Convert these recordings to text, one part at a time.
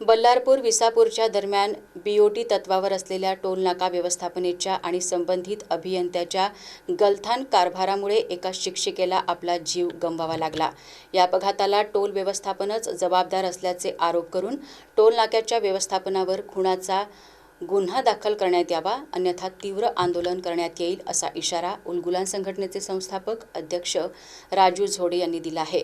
बल्लारपूर विसापूरच्या दरम्यान बीओटी तत्वावर असलेल्या टोलनाका व्यवस्थापनेच्या आणि संबंधित अभियंत्याच्या गलथान कारभारामुळे एका शिक्षिकेला आपला जीव गमवावा लागला. या अपघाताला टोल व्यवस्थापनच जबाबदार असल्याचे आरोप करून टोलनाक्याच्या व्यवस्थापनावर खुणाचा गुन्हा दाखल करण्यात यावा अन्यथा तीव्र आंदोलन करण्यात येईल असा इशारा उलगुलान संघटनेचे संस्थापक अध्यक्ष राजू झोडे यांनी दिला आहे.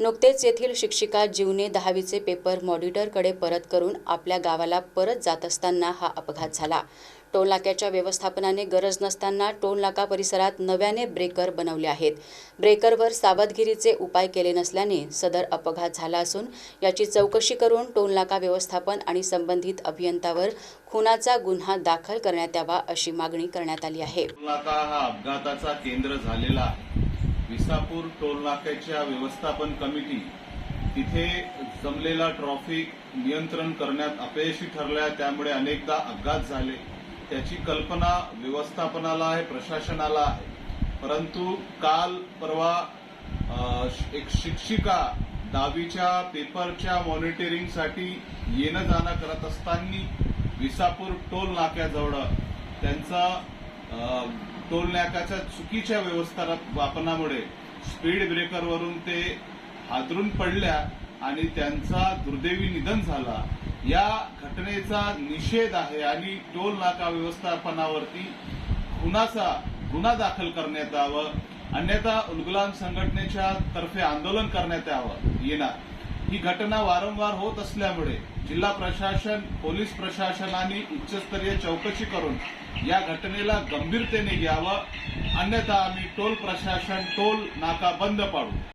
नुकतेच येथील शिक्षिका जीवने दहावीचे पेपर मॉडिटरकडे परत करून आपल्या गावाला परत जात असताना हा अपघात झाला. टोल नाक्याच्या व्यवस्थापनाने गरज नसताना टोल नाका परिसरात नव्याने ब्रेकर बनवले आहेत. ब्रेकरवर सावधगिरीचे उपाय केले नसल्याने सदर अपघात झाला असून याची चौकशी करून टोल नाका व्यवस्थापन आणि संबंधित अभियंतावर खुनाचा गुन्हा दाखल करण्यात यावा अशी मागणी करण्यात आली आहे. टोलनाका हा अपघाताचा केंद्र झालेला विसापूर टोलनाक्याच्या व्यवस्थापन कमिटी तिथे जमलेला ट्रॉफिक नियंत्रण करण्यात अपयशी ठरल्या. त्यामुळे अनेकदा अपघात झाले. त्याची कल्पना व्यवस्थापनाला आहे प्रशासनाला आहे. परंतु काल परवा एक शिक्षिका दहावीच्या पेपरच्या मॉनिटरिंगसाठी येणं जाणं करत असताना विसापूर टोल नाक्याजवळ त्यांचा टोल नाक्याच्या चुकीच्या व्यवस्थापनामुळे स्पीड ब्रेकरवरून ते हादरून पडल्या आणि त्यांचा दुर्दैवी निधन झाला. या घटनेचा निषेध आहे आणि टोल नाका व्यवस्थापनावरती खुनाचा गुन्हा दाखल करण्यात यावं. अन्यथा उलगुलाम संघटनेच्या तर्फे आंदोलन करण्यात यावं. येणार. ही घटना वारंवार होत असल्यामुळे जिल्हा प्रशासन पोलीस प्रशासनाने उच्चस्तरीय चौकशी करून या घटनेला गंभीरतेने घ्यावं. अन्यथा आम्ही टोल प्रशासन टोल नाका बंद पाडू.